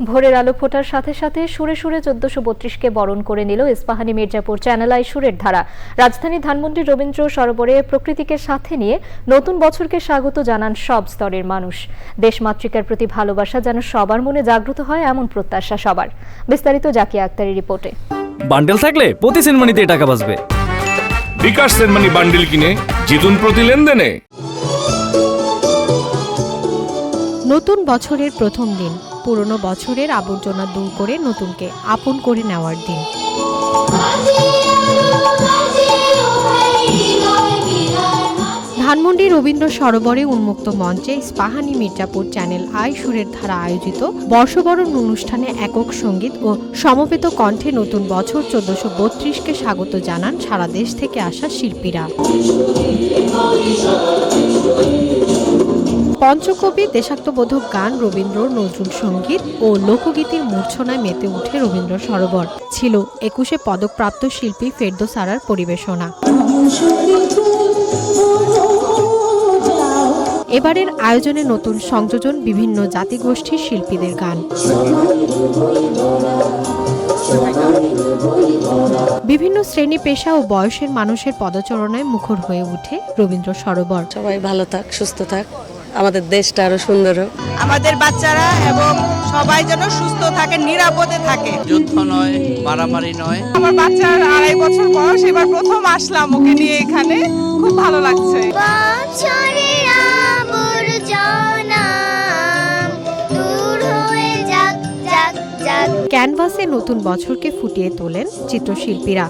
ভোরের আলো ফোটার সাথে সাথে সুরে সুরে চোদ্দশো বত্রিশকে বরণ করে নিল ইস্পাহানি মির্জাপুর চ্যানেল আই সুরের ধারা। রাজধানী ধানমন্ডি রবীন্দ্র সরোবরে প্রকৃতিকে সাথে নিয়ে নতুন বছরকে স্বাগত জানান সব স্তরের মানুষ। দেশমাতৃকার প্রতি ভালোবাসা যেন সবার মনে জাগ্রত হয় এমন প্রত্যাশা সবার। বিস্তারিত জাকিয়া আক্তারের রিপোর্টে। বান্ডেল থাকলে প্রতি সেনমানিতে টাকা বাঁচবে। বিকাশ সেনমানি বান্ডিল কিনে জিতুন প্রতি লেনদেনে। নতুন বছরের প্রথম দিন। পুরনো বছরের আবর্জনা দূর করে নতুনকে আপন করে নেওয়ার দিন। ধানমন্ডি রবীন্দ্র সরোবরে উন্মুক্ত মঞ্চে স্পাহানি মির্জাপুর চ্যানেল আই সুরের ধারা আয়োজিত বর্ষবরণ অনুষ্ঠানে একক সংগীত ও সমবেত কণ্ঠে নতুন বছর চোদ্দশো বত্রিশকে স্বাগত জানান সারা দেশ থেকে আসা শিল্পীরা। পঞ্চকবি, দেশাত্মবোধক গান, রবীন্দ্র, নজরুল সংগীত ও লোকগীতির মূর্ছনায় মেতে উঠে রবীন্দ্র সরোবর। ছিল একুশে পদকপ্রাপ্ত শিল্পী ফেরদো সারার পরিবেশনা। এবারের আয়োজনে নতুন সংযোজন বিভিন্ন জাতিগোষ্ঠীর শিল্পীদের গান। বিভিন্ন শ্রেণি, পেশা ও বয়সের মানুষের পদচারণায় মুখর হয়ে ওঠে রবীন্দ্র সরোবর। সবাই ভালো থাক, সুস্থ থাক। আমাদের দেশটা আরও সুন্দর হোক। আমাদের বাচ্চারা এবং সবাই যেন সুস্থ থাকে নিরাপদে থাকে। যুদ্ধ নয় মারামারি নয়। আমার বাচ্চার আড়াই বছর বয়স এবার প্রথম আসলাম ওকে নিয়ে এখানে। খুব ভালো লাগছে। হয়ে ক্যানভাসে নতুন বছরকে ফুটিয়ে তোলেন চিত্রশিল্পীরা।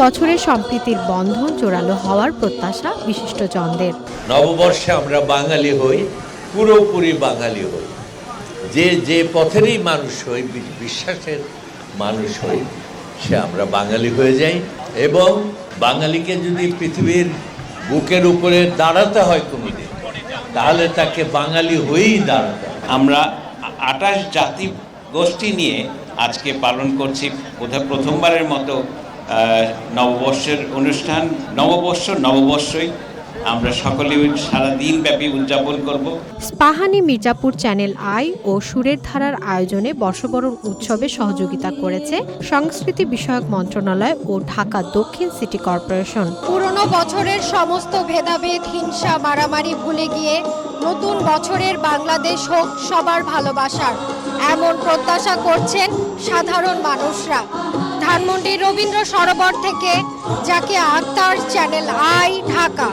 বছরের সম্প্রীতির বন্ধন জোরালো হওয়ার প্রত্যাশা বিশিষ্ট বিশিষ্টজনদের। নববর্ষে আমরা বাঙালি হই পুরোপুরি বাঙালি হই। যে যে পথেরই মানুষ হই বিশ্বাসের মানুষ হই সে আমরা বাঙালি হয়ে যাই এবং বাঙালিকে যদি পৃথিবীর বুকের উপরে দাঁড়াতে হয় কোনোদিন তাহলে তাকে বাঙালি হয়েই দাঁড়াতে আমরা আটাশ জাতি গোষ্ঠী নিয়ে আজকে পালন করছি বোধহয় প্রথমবারের মতো নববর্ষের অনুষ্ঠান নববর্ষ নববর্ষই আমরা সকলে সারা দিন ব্যাপী উদযাপন করব। স্পাহানি মির্জাপুর চ্যানেল আই ও সুরের ধারার আয়োজনে বর্ষবরণ উৎসবে সহযোগিতা করেছে সংস্কৃতি বিষয়ক মন্ত্রণালয় ও ঢাকা দক্ষিণ সিটি কর্পোরেশন। পুরনো বছরের সমস্ত ভেদাভেদ হিংসা মারামারি ভুলে গিয়ে নতুন বছরের বাংলাদেশ হোক সবার ভালোবাসার এমন প্রত্যাশা করছেন সাধারণ মানুষরা। ধানমন্ডি রবীন্দ্র সরোবর থেকে যাকে আক্তার চ্যানেল আই ঢাকা।